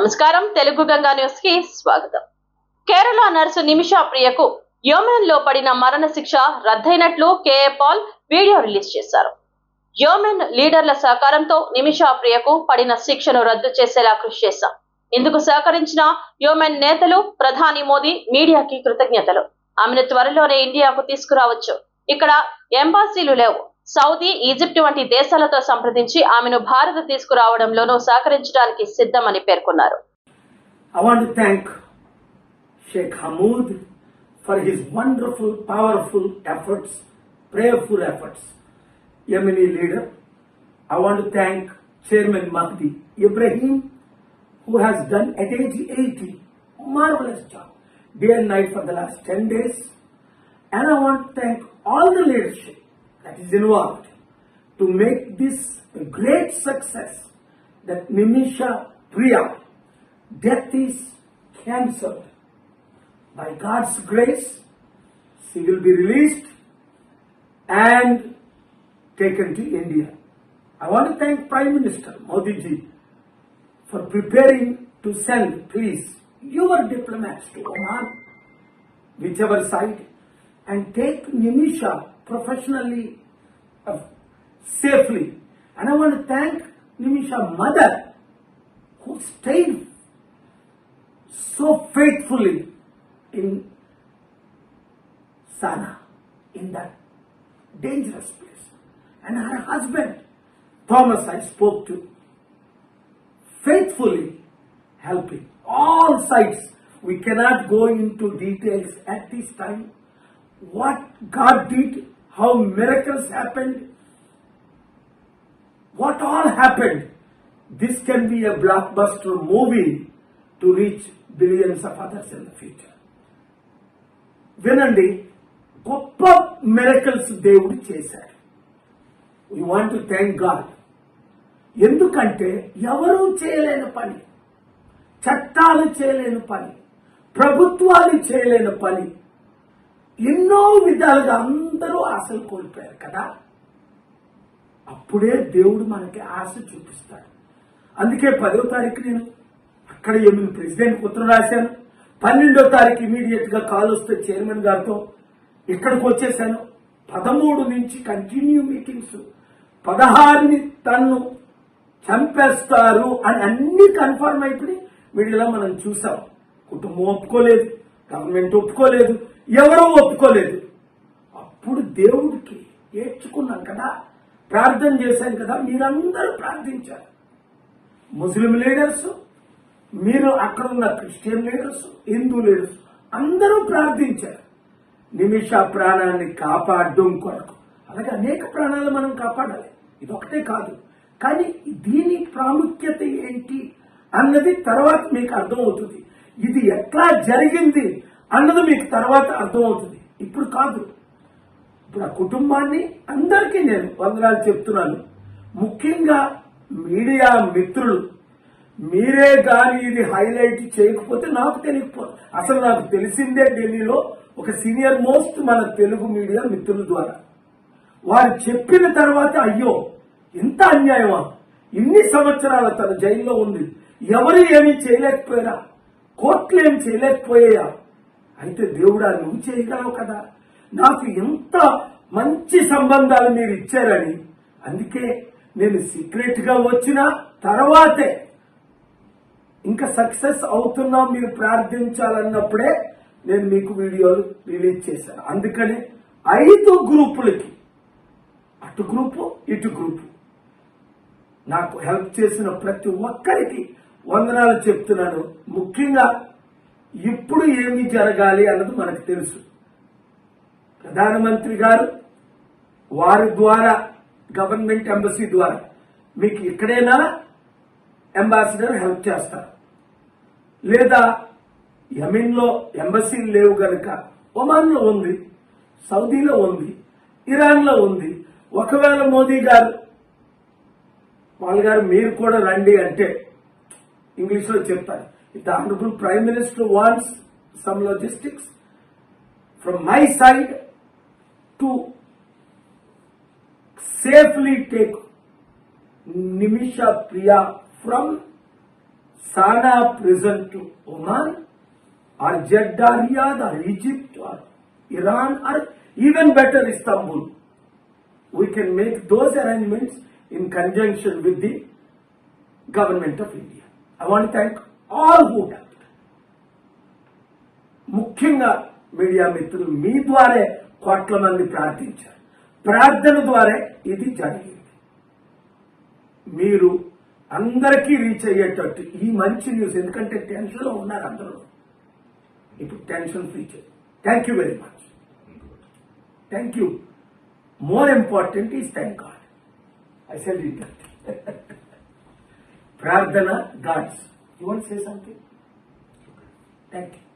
నమస్కారం. తెలుగు గంగా న్యూస్కి స్వాగతం. కేరళ నర్సు నిమిషా ప్రియకు యోమెన్లో పడిన మరణ శిక్ష రద్దయినట్లు K A Paul video release చేశారు. యోమెన్ లీడర్ల సహకారంతో నిమిషా ప్రియకు పడిన శిక్షను రద్దు చేసేలా కృషి చేశాం. ఇందుకు సహకరించిన యోమెన్ నేతలు ప్రధాని మోదీ మీడియాకి కృతజ్ఞతలు. ఆమెను త్వరలోనే ఇండియాకు తీసుకురావచ్చు. ఇక్కడ ఎంబాసీలు లేవు. సౌదీ ఈజిప్ట్ వంటి దేశాలతో సంప్రదించి ఆమెను భారత్ తీసుకురావడంలోనూ సహకరించడానికి సిద్ధమని పేర్కొన్నారు I want to thank Sheikh Hamoud for his wonderful, powerful efforts, prayerful efforts. Yemeni leader. I want to thank Chairman Mahdi Ibrahim, who has done at age 80 marvelous job, day and night for the last 10 days. And I want to thank all the leadership that is involved to make this a great success that Nimisha Priya death is cancelled. By God's grace, she will be released and taken to India. I want to thank Prime Minister Modi ji for preparing to send, please, your diplomats to Oman, whichever side, and take Nimisha professionally, uh, safely. And I want to thank Nimisha mother who stayed so faithfully in Sana, in that dangerous place. And her husband, Thomas, I spoke to, faithfully helping all sides. We cannot go into details at this time. What God did, how miracles happened, what all happened. This can be a blockbuster movie to reach billions of others in the future. వినండి గొప్ప miracles దేవుడు చేశాడు we want to thank God ఎందుకంటే ఎవరూ చేయలేని పని చట్టాలు చేయలేని పని ప్రభుత్వాలు చేయలేని పని ఎన్నో విధాలుగా అందరూ ఆశలు కోల్పోయారు కదా? అప్పుడే దేవుడు మనకి ఆశ చూపిస్తాడు. అందుకే పదో తారీఖు నేను అక్కడ ఎనిమిది ప్రెసిడెంట్ ఉత్తరం రాశాను. పన్నెండో తారీఖు ఇమీడియట్గా కాల్ వస్తే చైర్మన్ గారితో ఇక్కడికి వచ్చేసాను. పదమూడు నుంచి కంటిన్యూ మీటింగ్స్. పదహారుని తన్ను చంపేస్తారు అని అన్ని కన్ఫర్మ్ అయిపోయి మీడియాలో మనం చూసాం. కుటుంబం ఒప్పుకోలేదు గవర్నమెంట్ ఒప్పుకోలేదు ఎవరూ ఒప్పుకోలేదు. అప్పుడు దేవుడికి ఏడ్చుకున్నాం కదా. ప్రార్థన చేశాం కదా. మీరందరూ ప్రార్థించారు. ముస్లిం లీడర్స్ మీరు అక్కడ ఉన్న క్రిస్టియన్ లీడర్స్ హిందూ లీడర్స్ అందరూ ప్రార్థించారు. నిమిష ప్రాణాన్ని కాపాడడం కొరకు. అలాగే అనేక ప్రాణాలు మనం కాపాడాలి. ఇది ఒకటే కాదు. కానీ దీని ప్రాముఖ్యత ఏంటి అన్నది తర్వాత మీకు అర్థమవుతుంది. ఇది ఎట్లా జరిగింది? అన్నది మీకు తర్వాత అర్థమవుతుంది. ఇప్పుడు కాదు. ఇప్పుడు ఆ కుటుంబాన్ని అందరికీ నేను వందనాలు చెప్తున్నాను. ముఖ్యంగా మీడియా మిత్రులు. మీరే దాని ఇది హైలైట్ చేయకపోతే నాకు తెలియకపో అసలు నాకు తెలిసిందే ఢిల్లీలో ఒక సీనియర్ మోస్ట్ మన తెలుగు మీడియా మిత్రుల ద్వారా. వారు చెప్పిన తర్వాత అయ్యో ఇంత అన్యాయమా. ఇన్ని సంవత్సరాల తన జైల్లో ఉంది. ఎవరు ఏమీ చేయలేకపోయారా? కోర్టులు ఏమి చేయలేకపోయాయా? అయితే దేవుడా నువ్వు చేయగలవు కదా. నాకు ఎంత మంచి సంబంధాలు మీరు ఇచ్చారని. అందుకే నేను సీక్రెట్గా వచ్చిన తర్వాతే ఇంకా సక్సెస్ అవుతున్నా మీరు ప్రార్థించాలన్నప్పుడే నేను మీకు వీడియోలు రిలీజ్ చేశాను. అందుకని ఐదు గ్రూపులకి అటు గ్రూపు ఇటు గ్రూపు నాకు హెల్ప్ చేసిన ప్రతి ఒక్కరికి వందనాలు చెప్తున్నాను. ముఖ్యంగా ఇప్పుడు ఏమి జరగాలి అన్నది మనకు తెలుసు. ప్రధానమంత్రి గారు వారి ద్వారా గవర్నమెంట్ ఎంబసీ ద్వారా మీకు ఇక్కడైనా అంబాసిడర్ హెల్ప్ చేస్తారు. లేదా యమిన్లో ఎంబసీలు లేవు గనుక ఒమాన్లో ఉంది సౌదీలో ఉంది ఇరాన్లో ఉంది. ఒకవేళ మోదీ గారు వాళ్ళ గారు మీరు కూడా రండి అంటే ఇంగ్లీష్లో చెప్తారు If the Honorable Prime Minister wants some logistics from my side to safely take Nimisha Priya from Sana prison to Oman or Jeddah, Riyadh or Egypt or Iran or even better Istanbul. We can make those arrangements in conjunction with the government of India. I want to thank all who ముఖ్యంగా media మిత్రులు మీ ద్వారే కోట్ల మంది ప్రార్థించారు. ప్రార్థన ద్వారా ఇది జరిగింది. మీరు అందరికీ రీచ్ అయ్యేటట్టు ఈ మంచి న్యూస్ ఎందుకంటే టెన్షన్లో ఉన్నారు అందరూ. ఇప్పుడు tension free thank you very much thank you more important is thank God I sell ప్రార్థన God's you want say something thank you